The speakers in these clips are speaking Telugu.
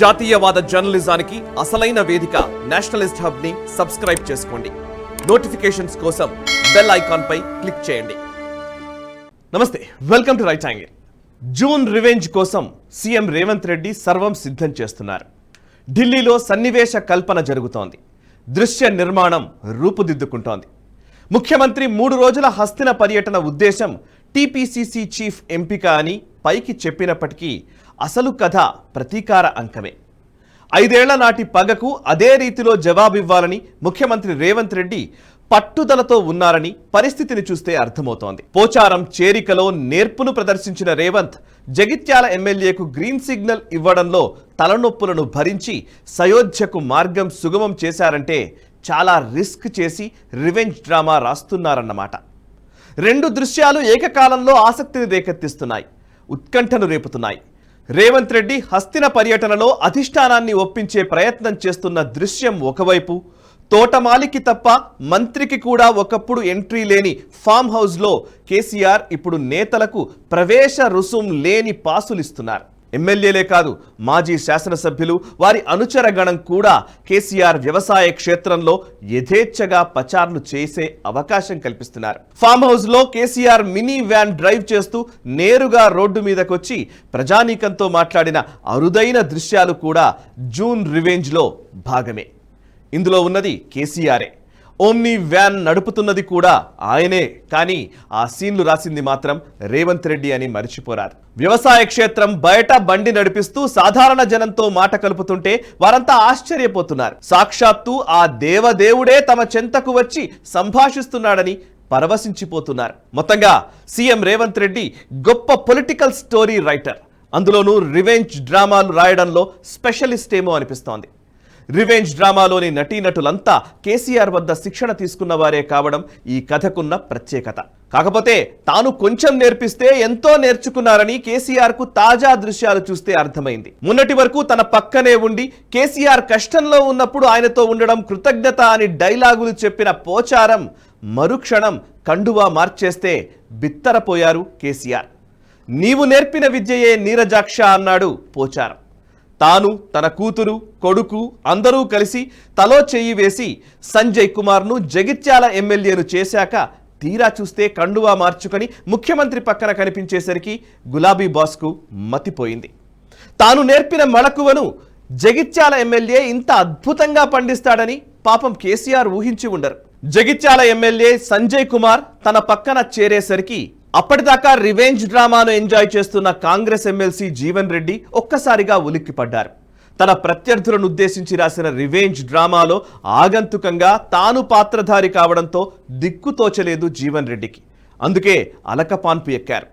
జాతీయవాద జర్నలిజానికి అసలైన వేదిక నేషనలిస్ట్ హబ్ని సబ్స్క్రైబ్ చేసుకోండి. నోటిఫికేషన్స్ కోసం బెల్ ఐకాన్ పై క్లిక్ చేయండి. నమస్తే welcome to Right Angle. June revenge కోసం సీఎం రేవంత్ రెడ్డి సర్వం సిద్ధం చేస్తున్నారు. ఢిల్లీలో సన్నివేశ కల్పన జరుగుతోంది. దృశ్య నిర్మాణం రూపుదిద్దుకుంటోంది. ముఖ్యమంత్రి మూడు రోజుల హస్తిన పర్యటన ఉద్దేశం టీపీసీసీ చీఫ్ ఎంపిక అని పైకి చెప్పినప్పటికీ అసలు కథ ప్రతీకార అంకమే. ఐదేళ్ళ నాటి పగకు అదే రీతిలో జవాబివ్వాలని ముఖ్యమంత్రి రేవంత్ రెడ్డి పట్టుదలతో ఉన్నారని పరిస్థితిని చూస్తే అర్థమవుతోంది. పోచారం చేరికలో నేర్పును ప్రదర్శించిన రేవంత్ జగిత్యాల ఎమ్మెల్యేకు గ్రీన్ సిగ్నల్ ఇవ్వడంలో తలనొప్పులను భరించి సయోధ్యకు మార్గం సుగమం చేశారంటే చాలా రిస్క్ చేసి రివెంజ్ డ్రామా రాస్తున్నారన్నమాట. రెండు దృశ్యాలు ఏకకాలంలో ఆసక్తిని రేకెత్తిస్తున్నాయి. ఉత్కంఠను రేపుతున్నాయి. రేవంత్ రెడ్డి హస్తిన పర్యటనలో అధిష్టానాన్ని ఒప్పించే ప్రయత్నం చేస్తున్న దృశ్యం ఒకవైపు. తోటమాలికి తప్ప మంత్రికి కూడా ఒకప్పుడు ఎంట్రీ లేని ఫామ్ హౌస్లో కేసీఆర్ ఇప్పుడు నేతలకు ప్రవేశ రుసుం లేని పాసులిస్తున్నారు. ఎమ్మెల్యేలే కాదు మాజీ శాసనసభ్యులు వారి అనుచర గణం కూడా కేసీఆర్ వ్యవసాయ క్షేత్రంలో యథేచ్ఛగా పచార్లు చేసే అవకాశం కల్పిస్తున్నారు. ఫామ్ హౌస్లో కేసీఆర్ మినీ వ్యాన్ డ్రైవ్ చేస్తూ నేరుగా రోడ్డు మీదకొచ్చి ప్రజానీకంతో మాట్లాడిన అరుదైన దృశ్యాలు కూడా జూన్ రివెంజ్లో భాగమే. ఇందులో ఉన్నది కేసీఆరే. ఓమ్ని వ్యాన్ నడుపుతున్నది కూడా ఆయనే. కానీ ఆ సీన్లు రాసింది మాత్రం రేవంత్ రెడ్డి అని మర్చిపోరారు. వ్యవసాయ క్షేత్రం బయట బండి నడిపిస్తూ సాధారణ జనంతో మాట కలుపుతుంటే వారంతా ఆశ్చర్యపోతున్నారు. సాక్షాత్తు ఆ దేవదేవుడే తమ చెంతకు వచ్చి సంభాషిస్తున్నాడని పరవశించిపోతున్నారు. మొత్తంగా సీఎం రేవంత్ రెడ్డి గొప్ప పొలిటికల్ స్టోరీ రైటర్. అందులోనూ రివెంజ్ డ్రామాలు రాయడంలో స్పెషలిస్ట్ ఏమో అనిపిస్తోంది. రివెంజ్ డ్రామాలోని నటీనటులంతా కేసీఆర్ వద్ద శిక్షణ తీసుకున్న వారే కావడం ఈ కథకున్న ప్రత్యేకత. కాకపోతే తాను కొంచెం నేర్పిస్తే ఎంతో నేర్చుకున్నారని కేసీఆర్కు తాజా దృశ్యాలు చూస్తే అర్థమైంది. మొన్నటి వరకు తన పక్కనే ఉండి కేసీఆర్ కష్టంలో ఉన్నప్పుడు ఆయనతో ఉండడం కృతజ్ఞత అని డైలాగులు చెప్పిన పోచారం మరుక్షణం కండువా మార్చేస్తే బిత్తరపోయారు కేసీఆర్. నీవు నేర్పిన విద్యయే నీరజాక్ష అన్నాడు పోచారం. తాను తన కూతురు కొడుకు అందరూ కలిసి తలో చేయి వేసి సంజయ్ కుమార్ను జగిత్యాల ఎమ్మెల్యేను చేశాక తీరా చూస్తే కండువా మార్చుకొని ముఖ్యమంత్రి పక్కన కనిపించేసరికి గులాబీ బాస్కు మతిపోయింది. తాను నేర్పిన మళకువను జగిత్యాల ఎమ్మెల్యే ఇంత అద్భుతంగా పండిస్తాడని పాపం కేసీఆర్ ఊహించి ఉండరు. జగిత్యాల ఎమ్మెల్యే సంజయ్ కుమార్ తన పక్కన చేరేసరికి అప్పటిదాకా రివెంజ్ డ్రామాను ఎంజాయ్ చేస్తున్న కాంగ్రెస్ ఎమ్మెల్సీ జీవన్ రెడ్డి ఒక్కసారిగా ఉలిక్కిపడ్డారు. తన ప్రత్యర్థులను ఉద్దేశించి రాసిన రివెంజ్ డ్రామాలో ఆగంతుకంగా తాను పాత్రధారి కావడంతో దిక్కుతోచలేదు జీవన్ రెడ్డికి. అందుకే అలకపాన్పు ఎక్కారు.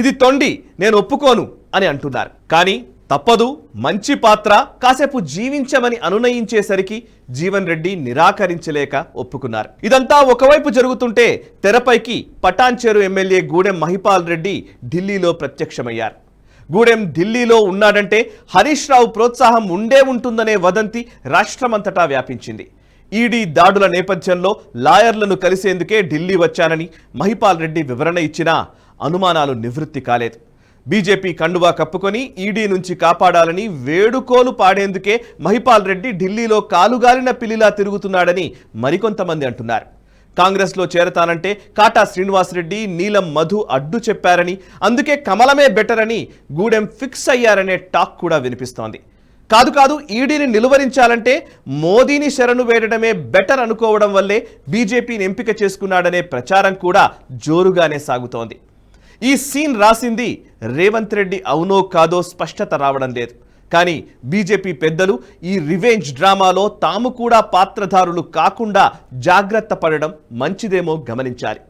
ఇది తొండి నేను ఒప్పుకోను అని అంటున్నారు. కానీ తప్పదు మంచి పాత్ర కాసేపు జీవించమని అనునయించేసరికి జీవన్ రెడ్డి నిరాకరించలేక ఒప్పుకున్నారు. ఇదంతా ఒకవైపు జరుగుతుంటే తెరపైకి పటాన్చేరు ఎమ్మెల్యే గూడెం మహిపాల్ రెడ్డి ఢిల్లీలో ప్రత్యక్షమయ్యారు. గూడెం ఢిల్లీలో ఉన్నాడంటే హరీష్ రావు ప్రోత్సాహం ఉండే ఉంటుందనే వదంతి రాష్ట్రమంతటా వ్యాపించింది. ఈడీ దాడుల నేపథ్యంలో లాయర్లను కలిసేందుకే ఢిల్లీ వచ్చానని మహిపాల్ రెడ్డి వివరణ ఇచ్చినా అనుమానాలు నివృత్తి కాలేదు. బీజేపీ కండువా కప్పుకొని ఈడీ నుంచి కాపాడాలని వేడుకోలు పాడేందుకే మహిపాల్ రెడ్డి ఢిల్లీలో కాలుగాలిన పిల్లిలా తిరుగుతున్నాడని మరికొంతమంది అంటున్నారు. కాంగ్రెస్లో చేరతానంటే కాటా శ్రీనివాసరెడ్డి నీలం మధు అడ్డు చెప్పారని అందుకే కమలమే బెటర్ అని గూడెం ఫిక్స్ అయ్యారనే టాక్ కూడా వినిపిస్తోంది. కాదు కాదు ఈడీని నిలువరించాలంటే మోదీని శరణు వేయడమే బెటర్ అనుకోవడం వల్లే బీజేపీని ఎంపిక చేసుకున్నాడనే ప్రచారం కూడా జోరుగానే సాగుతోంది. ఈ సీన్ రాసింది రేవంత్ రెడ్డి అవునో కాదో స్పష్టత రావడం లేదు. కానీ బీజేపీ పెద్దలు ఈ రివెంజ్ డ్రామాలో తాము కూడా పాత్రధారులు కాకుండా జాగ్రత్త పడడం మంచిదేమో గమనించాలి.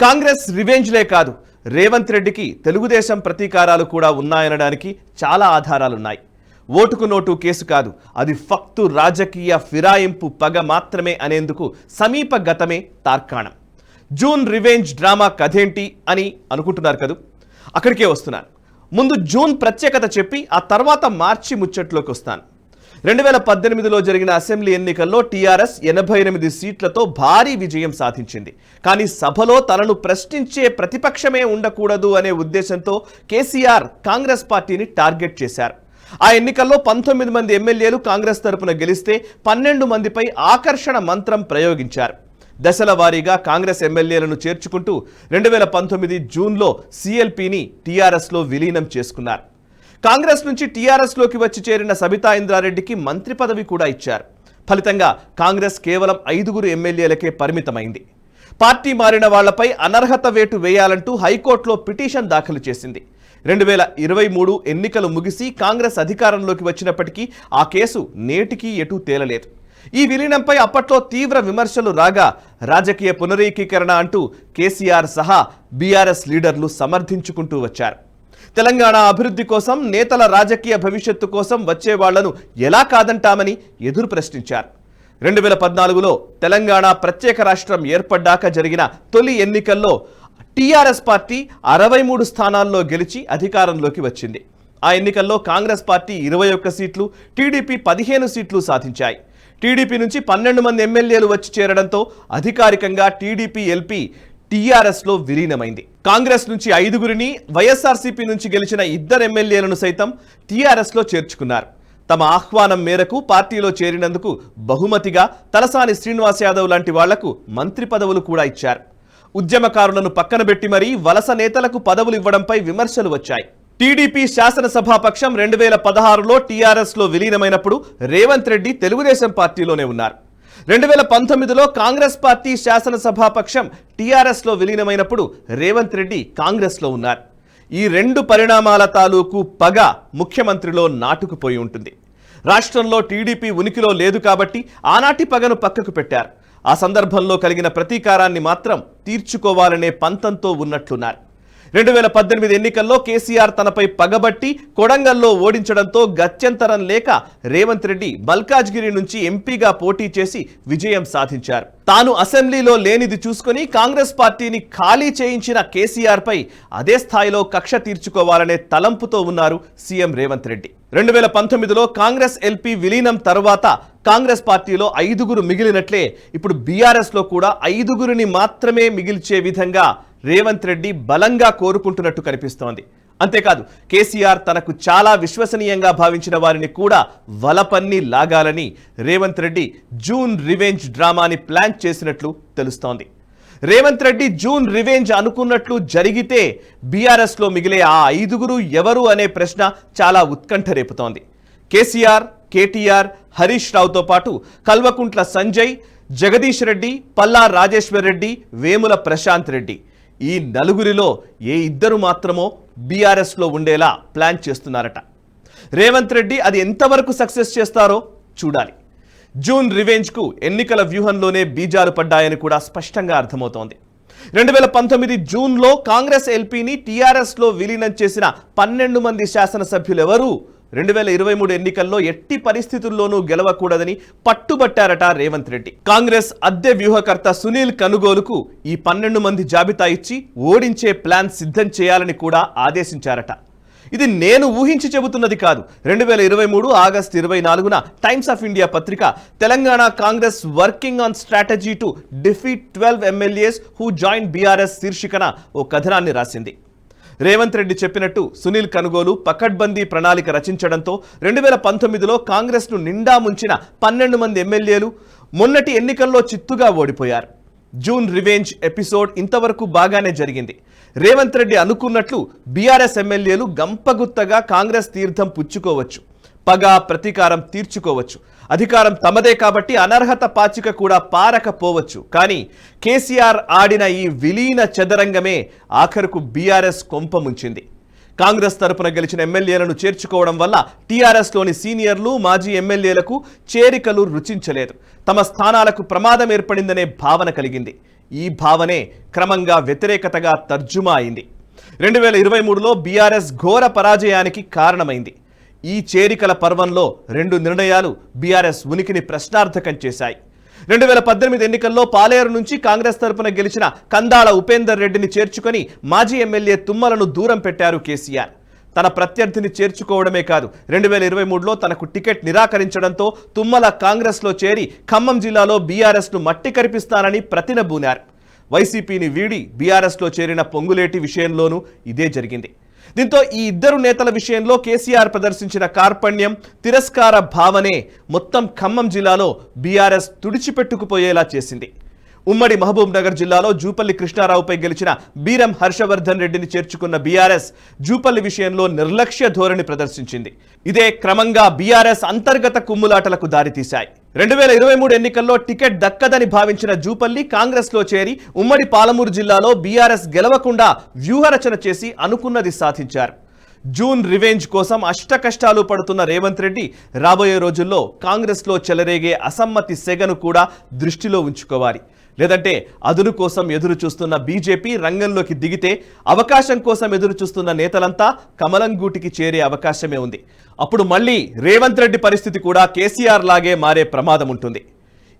కాంగ్రెస్ రివెంజ్లే కాదు రేవంత్ రెడ్డికి తెలుగుదేశం ప్రతీకారాలు కూడా ఉన్నాయనడానికి చాలా ఆధారాలున్నాయి. ఓటుకు నోటు కేసు కాదు అది ఫక్తు రాజకీయ ఫిరాయింపు పగ మాత్రమే అనేందుకు సమీప గతమే తార్కాణం. జూన్ రివెంజ్ డ్రామా కథేంటి అని అనుకుంటున్నారు కదూ? అక్కడికే వస్తున్నాను. ముందు జూన్ ప్రత్యేకత చెప్పి ఆ తర్వాత మార్చి ముచ్చట్లోకి వస్తాను. రెండు వేల పద్దెనిమిదిలో జరిగిన అసెంబ్లీ ఎన్నికల్లో టీఆర్ఎస్ ఎనభై ఎనిమిది సీట్లతో భారీ విజయం సాధించింది. కానీ సభలో తనను ప్రశ్నించే ప్రతిపక్షమే ఉండకూడదు అనే ఉద్దేశంతో కేసీఆర్ కాంగ్రెస్ పార్టీని టార్గెట్ చేశారు. ఆ ఎన్నికల్లో పంతొమ్మిది మంది ఎమ్మెల్యేలు కాంగ్రెస్ తరపున గెలిస్తే పన్నెండు మందిపై ఆకర్షణ మంత్రం ప్రయోగించారు. దశల వారీగా కాంగ్రెస్ ఎమ్మెల్యేలను చేర్చుకుంటూ రెండు వేల పంతొమ్మిది జూన్లో సిఎల్పిని టీఆర్ఎస్లో విలీనం చేసుకున్నారు. కాంగ్రెస్ నుంచి టీఆర్ఎస్లోకి వచ్చి చేరిన సబితా ఇంద్రారెడ్డికి మంత్రి పదవి కూడా ఇచ్చారు. ఫలితంగా కాంగ్రెస్ కేవలం ఐదుగురు ఎమ్మెల్యేలకే పరిమితమైంది. పార్టీ మారిన వాళ్ళపై అనర్హత వేటు వేయాలంటూ హైకోర్టులో పిటిషన్ దాఖలు చేసింది. రెండు వేల ఇరవై మూడు ఎన్నికలు ముగిసి కాంగ్రెస్ అధికారంలోకి వచ్చినప్పటికీ ఆ కేసు నేటికీ ఎటూ తేలలేదు. ఈ విలీనంపై అప్పట్లో తీవ్ర విమర్శలు రాగా రాజకీయ పునరీకీకరణ అంటూ కేసీఆర్ సహా బీఆర్ఎస్ లీడర్లు సమర్థించుకుంటూ వచ్చారు. తెలంగాణ అభివృద్ధి కోసం నేతల రాజకీయ భవిష్యత్తు కోసం వచ్చే వాళ్ళను ఎలా కాదంటామని ఎదురు ప్రశ్నించారు. రెండు వేల పద్నాలుగులో తెలంగాణ ప్రత్యేక రాష్ట్రం ఏర్పడ్డాక జరిగిన తొలి ఎన్నికల్లో టీఆర్ఎస్ పార్టీ అరవై మూడు స్థానాల్లో గెలిచి అధికారంలోకి వచ్చింది. ఆ ఎన్నికల్లో కాంగ్రెస్ పార్టీ ఇరవై ఒక్క సీట్లు టీడీపీ పదిహేను సీట్లు సాధించాయి. టీడీపీ నుంచి పన్నెండు మంది ఎమ్మెల్యేలు వచ్చి చేరడంతో అధికారికంగా టీడీపీ ఎల్పీ టీఆర్ఎస్లో విలీనమైంది. కాంగ్రెస్ నుంచి ఐదుగురిని వైఎస్ఆర్సీపీ నుంచి గెలిచిన ఇద్దరు ఎమ్మెల్యేలను సైతం టీఆర్ఎస్లో చేర్చుకున్నారు. తమ ఆహ్వానం మేరకు పార్టీలో చేరినందుకు బహుమతిగా తలసాని శ్రీనివాస్ యాదవ్ లాంటి వాళ్ళకు మంత్రి పదవులు కూడా ఇచ్చారు. ఉద్యమకారులను పక్కన పెట్టి మరీ వలస నేతలకు పదవులు ఇవ్వడంపై విమర్శలు వచ్చాయి. టీడీపీ శాసనసభాపక్షం రెండు వేల పదహారులో టీఆర్ఎస్లో విలీనమైనప్పుడు రేవంత్ రెడ్డి తెలుగుదేశం పార్టీలోనే ఉన్నారు. రెండు వేల పంతొమ్మిదిలో కాంగ్రెస్ పార్టీ శాసనసభాపక్షం టీఆర్ఎస్లో విలీనమైనప్పుడు రేవంత్ రెడ్డి కాంగ్రెస్లో ఉన్నారు. ఈ రెండు పరిణామాల తాలూకు పగ ముఖ్యమంత్రిలో నాటుకుపోయి ఉంటుంది. రాష్ట్రంలో టీడీపీ ఉనికిలో లేదు కాబట్టి ఆనాటి పగను పక్కకు పెట్టారు. ఆ సందర్భంలో కలిగిన ప్రతీకారాన్ని మాత్రం తీర్చుకోవాలనే పంతంతో ఉన్నట్లున్నారు. రెండు వేల పద్దెనిమిది ఎన్నికల్లో కేసీఆర్ తనపై పగబట్టి కొడంగల్లో ఓడించడంతో గత్యంతరం లేక రేవంత్ రెడ్డి మల్కాజ్గిరి నుంచి ఎంపీగా పోటీ చేసి విజయం సాధించారు. తాను అసెంబ్లీలో లేనిది చూసుకుని కాంగ్రెస్ పార్టీని ఖాళీ చేయించిన కేసీఆర్పై అదే స్థాయిలో కక్ష తీర్చుకోవాలనే తలంపుతో ఉన్నారు సీఎం రేవంత్ రెడ్డి. రెండు వేల పంతొమ్మిదిలో కాంగ్రెస్ ఎల్పీ విలీనం తర్వాత కాంగ్రెస్ పార్టీలో ఐదుగురు మిగిలినట్లే ఇప్పుడు బీఆర్ఎస్లో కూడా ఐదుగురిని మాత్రమే మిగిల్చే విధంగా రేవంత్ రెడ్డి బలంగా కోరుకుంటున్నట్టు కనిపిస్తోంది. అంతేకాదు కేసీఆర్ తనకు చాలా విశ్వసనీయంగా భావించిన వారిని కూడా వలపన్ని లాగాలని రేవంత్ రెడ్డి జూన్ రివెంజ్ డ్రామాని ప్లాన్ చేసినట్లు తెలుస్తోంది. రేవంత్ రెడ్డి జూన్ రివెంజ్ అనుకున్నట్లు జరిగితే బీఆర్ఎస్లో మిగిలే ఆ ఐదుగురు ఎవరు అనే ప్రశ్న చాలా ఉత్కంఠ రేపుతోంది. కేసీఆర్ కేటీఆర్ హరీష్ రావుతో పాటు కల్వకుంట్ల సంజయ్ జగదీష్ రెడ్డి పల్లా రాజేశ్వర్ రెడ్డి వేముల ప్రశాంత్ రెడ్డి. ఈ నలుగురిలో ఏ ఇద్దరు మాత్రమో బీఆర్ఎస్లో ఉండేలా ప్లాన్ చేస్తున్నారట. రేవంత్ రెడ్డి అది ఎంతవరకు సక్సెస్ చేస్తారో చూడాలి. జూన్ రివెంజ్కు ఎన్నికల వ్యూహంలోనే బీజాలు పడ్డాయని కూడా స్పష్టంగా అర్థమవుతోంది. రెండు వేల పంతొమ్మిది జూన్లో కాంగ్రెస్ ఎల్పీని టీఆర్ఎస్లో విలీనం చేసిన పన్నెండు మంది శాసనసభ్యులు ఎవరు రెండు వేల ఇరవై మూడు ఎన్నికల్లో ఎట్టి పరిస్థితుల్లోనూ గెలవకూడదని పట్టుబట్టారట రేవంత్ రెడ్డి. కాంగ్రెస్ అద్దె వ్యూహకర్త సునీల్ కనుగోలుకు ఈ పన్నెండు మంది జాబితా ఇచ్చి ఓడించే ప్లాన్ సిద్ధం చేయాలని కూడా ఆదేశించారట. ఇది నేను ఊహించి చెబుతున్నది కాదు. రెండు వేల ఇరవై మూడు ఆగస్టు ఇరవై నాలుగున టైమ్స్ ఆఫ్ ఇండియా పత్రిక Telangana Congress working on strategy to defeat twelve MLAs who join BRS శీర్షికన ఓ కథనాన్ని రాసింది. రేవంత్ రెడ్డి చెప్పినట్టు సునీల్ కనుగోలు పకడ్బందీ ప్రణాళిక రచించడంతో రెండు వేల పంతొమ్మిదిలో కాంగ్రెస్ను నిండా ముంచిన పన్నెండు మంది ఎమ్మెల్యేలు మొన్నటి ఎన్నికల్లో చిత్తుగా ఓడిపోయారు. జూన్ రివెంజ్ ఎపిసోడ్ ఇంతవరకు బాగానే జరిగింది. రేవంత్ రెడ్డి అనుకున్నట్లు బీఆర్ఎస్ ఎమ్మెల్యేలు గంపగుత్తగా కాంగ్రెస్ తీర్థం పుచ్చుకోవచ్చు. పగ ప్రతీకారం తీర్చుకోవచ్చు. అధికారం తమదే కాబట్టి అనర్హత పాచిక కూడా పారకపోవచ్చు. కానీ కేసీఆర్ ఆడిన ఈ విలీన చదరంగమే ఆఖరుకు బీఆర్ఎస్ కొంప ముంచింది. కాంగ్రెస్ తరపున గెలిచిన ఎమ్మెల్యేలను చేర్చుకోవడం వల్ల టీఆర్ఎస్లోని సీనియర్లు మాజీ ఎమ్మెల్యేలకు చేరికలు రుచించలేదు. తమ స్థానాలకు ప్రమాదం ఏర్పడిందనే భావన కలిగింది. ఈ భావనే క్రమంగా వ్యతిరేకతగా తర్జుమా అయింది. రెండు వేల ఇరవై మూడులో బీఆర్ఎస్ ఘోర పరాజయానికి కారణమైంది. ఈ చేరికల పర్వంలో రెండు నిర్ణయాలు బీఆర్ఎస్ ఉనికిని ప్రశ్నార్థకం చేశాయి. రెండు వేల పద్దెనిమిది ఎన్నికల్లో పాలేరు నుంచి కాంగ్రెస్ తరపున గెలిచిన కందాళ ఉపేందర్ రెడ్డిని చేర్చుకొని మాజీ ఎమ్మెల్యే తుమ్మలను దూరం పెట్టారు కేసీఆర్. తన ప్రత్యర్థిని చేర్చుకోవడమే కాదు రెండు వేల ఇరవై మూడులో తనకు టికెట్ నిరాకరించడంతో తుమ్మల కాంగ్రెస్లో చేరి ఖమ్మం జిల్లాలో బీఆర్ఎస్ను మట్టి కరిపిస్తానని ప్రతినబూనారు వైసీపీని వీడి బీఆర్ఎస్లో చేరిన పొంగులేటి విషయంలోనూ ఇదే జరిగింది. దీంతో ఈ ఇద్దరు నేతల విషయంలో కేసీఆర్ ప్రదర్శించిన కార్పణ్యం తిరస్కార భావనే మొత్తం ఖమ్మం జిల్లాలో బీఆర్ఎస్ తుడిచిపెట్టుకుపోయేలా చేసింది. ఉమ్మడి మహబూబ్ నగర్ జిల్లాలో జూపల్లి కృష్ణారావుపై గెలిచిన బీరం హర్షవర్ధన్ రెడ్డిని చేర్చుకున్న బీఆర్ఎస్ జూపల్లి విషయంలో నిర్లక్ష్య ధోరణి ప్రదర్శించింది. ఇదే క్రమంగా బీఆర్ఎస్ అంతర్గత కుమ్ములాటలకు దారితీశాయి. రెండు వేల ఇరవై మూడు ఎన్నికల్లో టికెట్ దక్కదని భావించిన జూపల్లి కాంగ్రెస్లో చేరి ఉమ్మడి పాలమూరు జిల్లాలో బీఆర్ఎస్ గెలవకుండా వ్యూహరచన చేసి అనుకున్నది సాధించారు. జూన్ రివెంజ్ కోసం అష్ట కష్టాలు పడుతున్న రేవంత్ రెడ్డి రాబోయే రోజుల్లో కాంగ్రెస్లో చెలరేగే అసమ్మతి సెగను కూడా దృష్టిలో ఉంచుకోవాలి. లేదంటే అదును కోసం ఎదురు చూస్తున్న బీజేపీ రంగంలోకి దిగితే అవకాశం కోసం ఎదురు చూస్తున్న నేతలంతా కమలం గూటికి చేరే అవకాశమే ఉంది. అప్పుడు మళ్ళీ రేవంత్ రెడ్డి పరిస్థితి కూడా కేసీఆర్ లాగే మారే ప్రమాదం ఉంటుంది.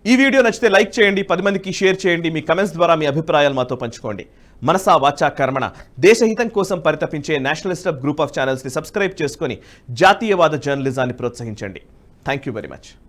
ఈ వీడియో నచ్చితే లైక్ చేయండి పది మందికి షేర్ చేయండి మీ కమెంట్స్ ద్వారా మీ అభిప్రాయాలు మాతో పంచుకోండి. మనసా వాచా కర్మణ. దేశహితం కోసం పరితపించే నేషనలిస్ట్ గ్రూప్ ఆఫ్ ఛానల్స్ని సబ్స్క్రైబ్ చేసుకొని జాతీయవాద జర్నలిజాన్ని ప్రోత్సహించండి. Thank you very much.